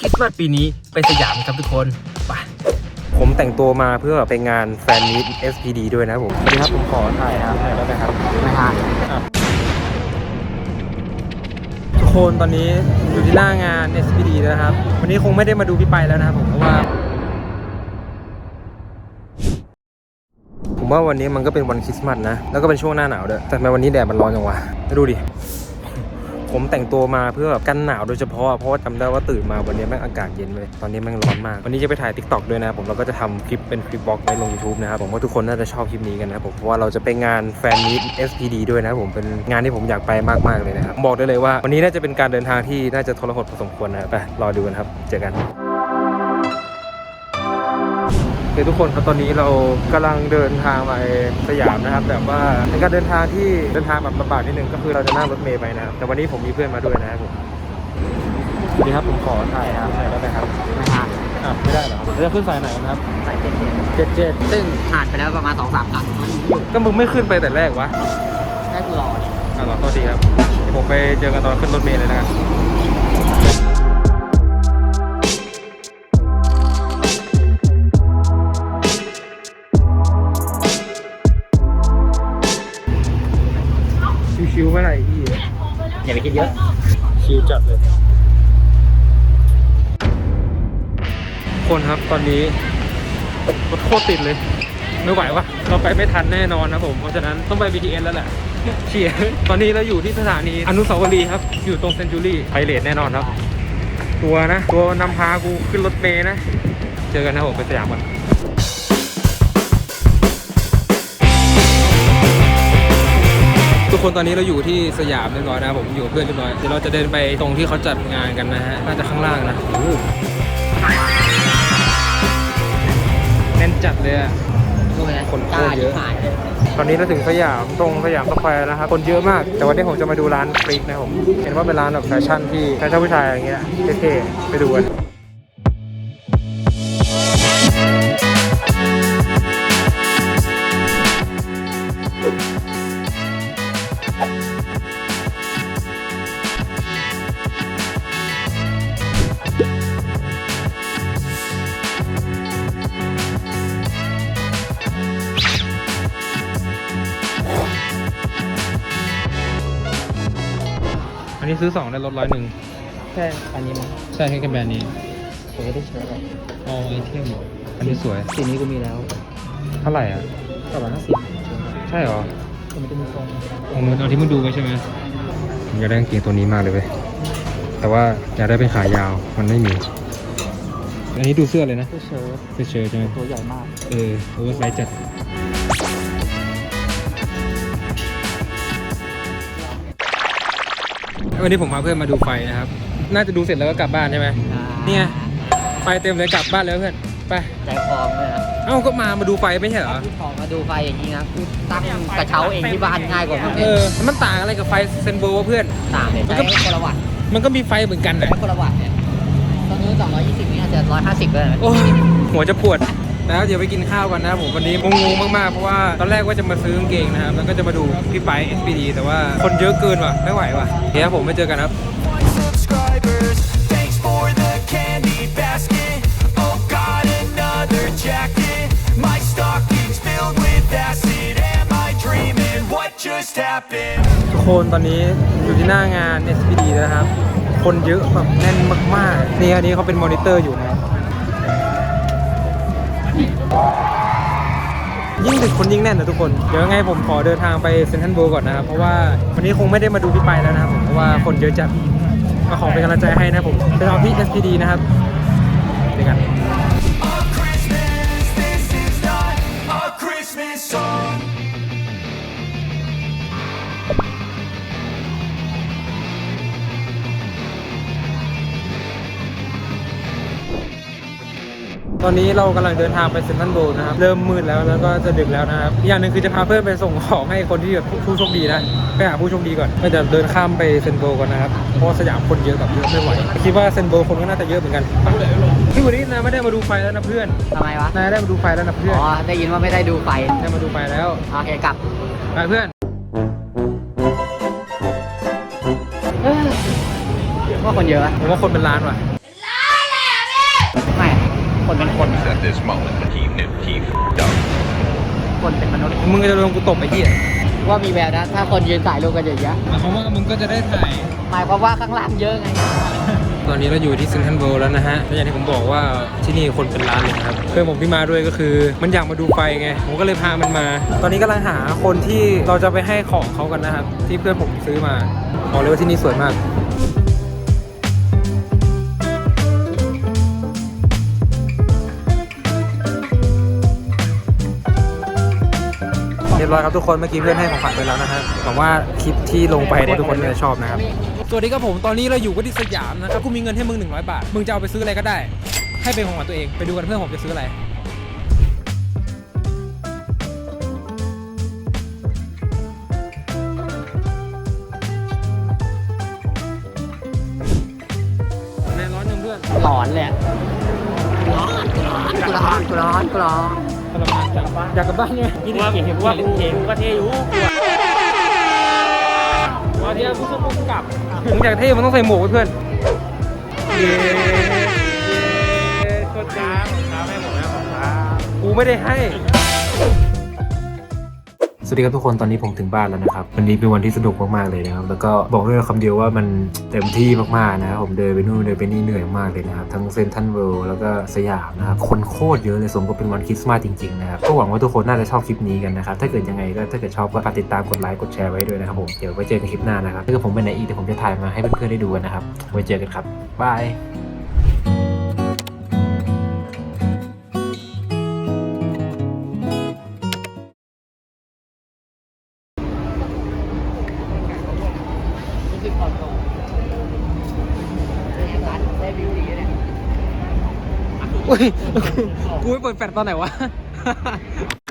คริสต์มาสปีนี้ไปสยามครับทุกคนไปผมแต่งตัวมาเพื่อไปงานแฟนมิต SPD ด้วยนะครับผมสวัสดีครับผมขอถ่ายครับหน่อยได้ไหมครับไม่ฮะทุกคนตอนนี้อยู่ที่หน้างาน SPD นะครับ วันนี้คงไม่ได้มาดูพี่ไปแล้วนะครับผมเพราะว่า ผมว่าวันนี้มันก็เป็นวันคริสต์มาสนะ แล้วก็เป็นช่วงหน้าหนาวด้วยแต่ทำไมวันนี้แดดมันร้อนจังวะดูดิ ผมแต่งตัวมาเพื่อแบบกันหนาวโดยเฉพาะเพราะว่าจำได้ว่าตื่นมาวันนี้แม่งอากาศเย็นเลยตอนนี้แม่งร้อนมาก วันนี้จะไปถ่ายทิกตอกด้วยนะผมเราก็จะทำคลิปเป็นคลิปบล็อกไว้ลง YouTube นะครับผมว่าทุกคนน่าจะชอบคลิปนี้กันนะผมเพราะว่าเราจะไปงานแฟนมีต SPD ด้วยนะผมเป็นงานที่ผมอยากไปมากๆเลยนะครับบอกได้เลยว่า วันนี้น่าจะเป็นการเดินทางที่น่าจะทรหดพอสมควรนะไปรอดูกันครับเจอกัน โอเคทุกคนครับตอนนี้เรากำลังเดินทางไปสยามนะครับแบบว่าเป็นการเดินทางที่เดินทางแบบลำบากนิดนึงก็คือเราจะนั่งรถเมล์ไปนะครับแต่วันนี้ผมมีเพื่อนมาด้วยนะครับผมสวัสดีครับผมขอถ่ายครับหน่อยได้ไหมครับไม่ฮะอะไม่ได้เหรอเราจะขึ้นสายไหนกันครับสายเจ็ดเจ็ดเจ็ดเจ็ดซึ่งผ่านไปแล้วประมาณสองสามครั้งมันอยู่ก็มึงไม่ขึ้นไปแต่แรกวะได้กูรอเนี่ยอะรอโทษทีครับเดี๋ยวผมไปเจอกันตอนขึ้นรถเมล์เลยนะครับ ชิวๆเมื่อไหร่พี่อย่าไปคิดเยอะชิวจัดเลย คนครับตอนนี้รถโคตรติดเลย ไม่ไหววะเราไปไม่ทันแน่นอนนะผม เพราะฉะนั้นต้องไป BTS แล้วแหละเชียตอนนี้เราอยู่ที่สถานีอนุสาวรีย์ครับ อยู่ตรงเซนจูรี่ไพเรทแน่นอนครับ ตัวนะ ตัวนำพากูขึ้นรถเมย์นะ เจอกันนะผมไปสยามก่อน กคนตอนนี้เราอยู่ที่สยามเรียบร้อยนะครับผมอยู่กับเพื่อนเรียบร้อยเดี๋ยวเราจะเดินไปตรงที่เขาจัดงานกันนะฮะน่าจะข้างล่างนะโอ้โหแน่นจัดเลยอะรู้ไหมคนโคกล้าตรเยยิ่อะหายเลยตอนนี้เราถึงสยามตรงสยามสแควร์นะครับคนเยอะมาก แต่วันนี้ผมจะมาดูร้านฟรีกนะครับผม เห็นว่าเป็นร้านแบบแฟชั่นที่แฟชั่นผู้ชายอย่างเงี้ยเท่ๆไปดูกัน นนี้ซื้อสองได้ลดร้อยหนึ่งแค่อันนี้มั้งใช่แค่แบรนด์นี้ผมไม่ได้ใช้หรอกอ๋อไอเทมอันนี้สวย สีนี้กูมีแล้วเท่าไหร่อะต่อมาห้าสิบใช่เหรอผมไม่ได้มีทรงเอามือเอาที่มึงดูไปใช่ไหมผมอยากได้กางเกงตัวนี้มากเลยเว้ยแต่ว่าอยากได้เป็นขายาวมันไม่มี อันนี้ดูเสื้อเลยนะเสื้อเชิ้ตเสื้อเชิ้ตใช่ไหมตัวใหญ่มาก เออโอเวอร์ไซส์จัด วันนี้ผมพาเพื่อนมาดูไฟนะครับ น่าจะดูเสร็จแล้วก็กลับบ้านใช่ไหมเนี่ยไฟเต็มเลยกลับบ้านแล้วเพื่อน ไป ใจคอมเลยนะเอ้าก็มามาดูไฟไม่ใช่เหรอพี่ทองมาดูไฟอย่างนี้นะกูตั้งกระเช้าเองที่บ้านง่ายกว่ามั้งเออมันต่างอะไรกับไฟเซนโบวะเพื่อนต่างเลยมันใช้ก็คนละวัตต์มันก็มีไฟเหมือนกันใช้นะคนละวัตต์เนี่ยตอนนู้น220นี่อาจจะ150เลยนะโอ้ยหัวจะปวด แล้วเดี๋ยวไปกินข้าวกันนะครับผมวันนี้งงๆมากๆเพราะว่าตอนแรกว่าจะมาซื้อกางเกงนะครับแล้วก็จะมาดูพี่ไป SPD แต่ว่าคนเยอะเกินว่ะไม่ไหวว่ะเดี๋ยวผมไปเจอกันครับ subscribers. Thanks for the candy basket. Oh God, another jacket. My stocking's filled with acid. Am I dreaming? What just happened? ทุกคนตอนนี้อยู่ที่หน้างาน SPD นะครับ คนเยอะแบบแน่นมากๆ นี่อันนี้เขาเป็นมอนิเตอร์อยู่นะ ยิ่งดึกคนยิ่งแน่นนะทุกคน เดี๋ยวยังไงผมขอเดินทางไปเซนทรัลโบก่อนนะครับ เพราะว่าวันนี้คงไม่ได้มาดูพี่ไปแล้วนะครับผมเพราะว่าคนเยอะจัดก็ขอเป็นกำลังใจให้นะผมไปรอที่ SPD นะครับเจอกัน Christmas, this is not a Christmas song. ตอนนี้เรากำลังเดินทางไปเซนทรัลโบนะครับ เริ่มมืดแล้วแล้วก็จะดึกแล้วนะครับอีกอย่างหนึ่งคือจะพาเพื่อนไปส่งของให้คนที่แบบผู้โชคดีนะไปหาผู้โชคดีก่อนก็จะเดินข้ามไปเซนโบก่อนนะครับเพราะว่าสยามคนเยอะแบบเยอะไม่ไหวคิดว่าเซนโบคนก็น่าจะเยอะเหมือนกันที่วันนี้นายไม่ได้มาดูไฟแล้วนะเพื่อนทำไมวะนายได้มาดูไฟแล้วนะเพื่อนอ๋อได้ยินว่าไม่ได้ดูไฟได้มาดูไฟแล้วโอเคกลับไปเพื่อนว่าคนเยอะอะผมว่าคนเป็นล้านว่ะ La la ไม่ คนเป็นคน At this moment, he knew he f***ed up. คนเป็นมนุษย์ มึงก็จะโดนกูตบไอ้เหี้ยว่ามีแววนะ ถ้าคนยืนถ่ายรูปกันอย่างเงี้ยหมายความว่ามึงก็จะได้ถ่าย หมายความว่าข้างล่างเยอะไง ตอนนี้เราอยู่ที่เซนทรัลเวิลด์แล้วนะฮะและอย่างที่ผมบอกว่าที่นี่คนเป็นล้านเลยนะครับ เพื่อนผมที่มาด้วยก็คือ มันอยากมาดูไฟไง ผมก็เลยพามันมา ตอนนี้กำลังหาคนที่เราจะไปให้ของเขากันนะครับ ที่เพื่อนผมซื้อมา บอกเลยว่าที่นี่สวยมาก ยบร้อยครับทุกคนเมื่อกี้เพื่อนให้ของขวัญไปแล้วนะฮะหวังว่าคลิปที่ลงไปเนี่ยทุกคนจะชอบนะครับสวัสดีครับผมตอนนี้เราอยู่กันที่สยามนะครับกูมีเงินให้มึง100 บาท มึงจะเอาไปซื้ออะไรก็ได้ ให้เป็นของขวัญตัวเองไปดูกันเพื่อนผมจะซื้ออะไรแน่ร้อนยังเพื่อนหลอนเลยอะร้อนร้อนร้อนร้อน ทรมานจังอยากกลับบ้านเนี่ยกินเกมเห็นว่ากูกูก็เทอยู่วันนี้กูจะกูกลับมึงอยากเท่มันต้องใส่หมวกเพื่อนเย้โคตรจ้าจ้าแม่หมดแล้วของท้ากูไม่ได้ให้ สวัสดีครับทุกคนตอนนี้ผมถึงบ้านแล้วนะครับ วันนี้เป็นวันที่สนุกมากๆเลยนะครับ แล้วก็บอกด้วยคำเดียวว่ามันเต็มที่มากๆนะครับผมเดินไปนู่นเดินไปนี่เหนื่อยมากเลยนะครับ ทั้งเซนทันเวิลด์แล้วก็สยามนะครับคนโคตรเยอะเลยสมกับเป็นวันคริสต์มาสจริงๆนะครับก็หวังว่าทุกคนน่าจะชอบคลิปนี้กันนะครับถ้าเกิดยังไงก็ถ้าเกิดชอบก็ฝากติดตามกดไลค์กดแชร์ไว้ด้วยนะครับผมเดี๋ยวไว้เจอกันคลิปหน้านะครับถ้าเกิดผมไปไหนอีกเดี๋ยวผมจะถ่ายมาให้เพื่อนๆได้ดูกันนะครับไว้เจอกันครับบาย อุ้ย กูไม่เปิดแฟลชตอนไหนวะ